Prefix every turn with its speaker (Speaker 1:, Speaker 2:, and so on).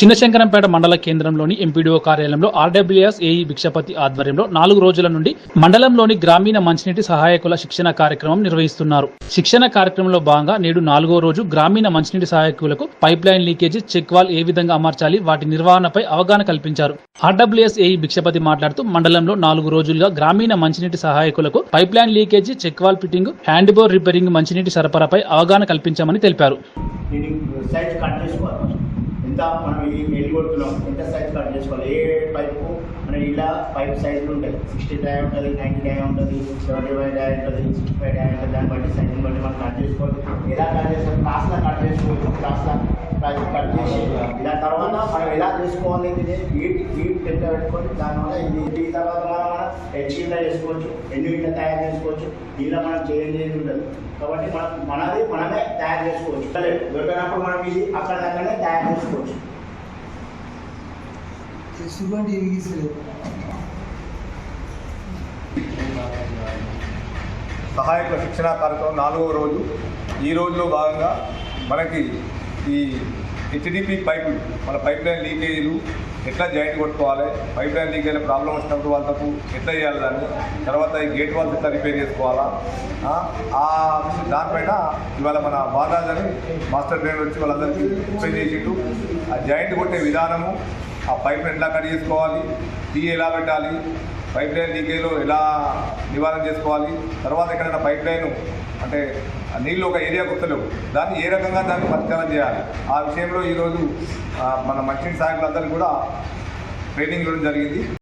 Speaker 1: చిన్నశంకరంపేట మండల కేంద్రంలోని ఎంపీడీఓ కార్యాలయంలో ఆర్డబ్ల్యూఎస్ ఏఈ భిక్షపతి ఆధ్వర్యంలో నాలుగు రోజుల నుండి మండలంలోని గ్రామీణ మంచినీటి సహాయకుల శిక్షణ కార్యక్రమం నిర్వహిస్తున్నారు. శిక్షణ కార్యక్రమంలో భాగంగా నేడు నాలుగో రోజు గ్రామీణ మంచినీటి సహాయకులకు pipe line leakage check valve ఏ విధంగా అమర్చాలి వాటి నిర్వహణపై అవగాహన కల్పించారు. ఆర్డబ్ల్యూఎస్ ఏఈ భిక్షపతి మాట్లాడుతూ మండలంలో నాలుగు రోజులుగా గ్రామీణ మంచినీటి సహాయకులకు pipeline leakage check valve fitting hand bore repairing మంచినీటి సరఫరాపై అవగాహన కల్పించామని తెలిపారు.
Speaker 2: ఇంత మనం ఈ ఎల్లి ఎంత సైజ్ కట్ చేసుకోవాలి? ఏ పైపు మన ఇలా పైప్ సైజులు ఉంటాయి. సిక్స్టీ డై ఉంటుంది నైంటీ డై ఉంటుంది సెవెంటీ ఫైవ్ డై ఉంటుంది సిక్స్టీ ఫైవ్ డై ఉంటుంది. దాన్ని బట్టి సైజుని బట్టి మనం కట్ చేసుకోవాలి. ఎలా కట్ చేసుకోవాలి. క్లాస్లో కట్ చేసుకోవచ్చు క్లాస్లో కట్ చేసి దాని తర్వాత మనం ఎలా చేసుకోవాలి ఇది హీట్ హీట్ పెద్ద పెట్టుకొని దానివల్ల ఇది ఈ తర్వాత మనం మనం హెచ్కింద చేసుకోవచ్చు ఎన్ని గిట్ల తయారు చేసుకోవచ్చు దీనిలో మనం చేంజ్ చేసి ఉంటుంది కాబట్టి మనం మనది మనమే తయారు చేసుకోవచ్చు. సరే దొరికినప్పుడు మనం ఇది అక్కడక్కడనే తయారు చేసుకోవచ్చు.
Speaker 3: సహాయక శిక్షణ కార్యక్రమం నాలుగవ రోజు. ఈ రోజులో భాగంగా మనకి ఈ హెచ్డిపి పైపులు మన పైప్ లైన్ లీకేజీలు ఎట్లా జాయింట్ కొట్టుకోవాలి? పైప్ లైన్ లీకేజ్ ప్రాబ్లం వచ్చినప్పుడు వాళ్ళకు ఎట్లా చేయాలి దాన్ని? తర్వాత ఈ గేట్ వాల్స్ ఎట్లా రిపేర్ చేసుకోవాలా? ఆ, దానిపైన ఇవాళ మన బాలరాజ్ అని మాస్టర్ ట్రైనర్ వచ్చి వాళ్ళందరికీ ఎక్స్ప్లెయిన్ చేసిండు. ఆ జాయింట్ కొట్టే విధానము ఆ పైప్ ఎట్లా కట్ చేసుకోవాలి? టీ ఎలా పెట్టాలి? పైప్ లైన్ లీకేజ్లో ఎలా నివారణ చేసుకోవాలి? తర్వాత ఎక్కడైనా పైప్ లైన్ అంటే నీళ్ళు ఒక ఏరియాకు వస్తలేవు దాన్ని ఏ రకంగా దాన్ని పరిష్కారం చేయాలి? ఆ విషయంలో ఈరోజు మన మంచి సాయకులందరూ కూడా ట్రైనింగ్ ఇవ్వడం జరిగింది.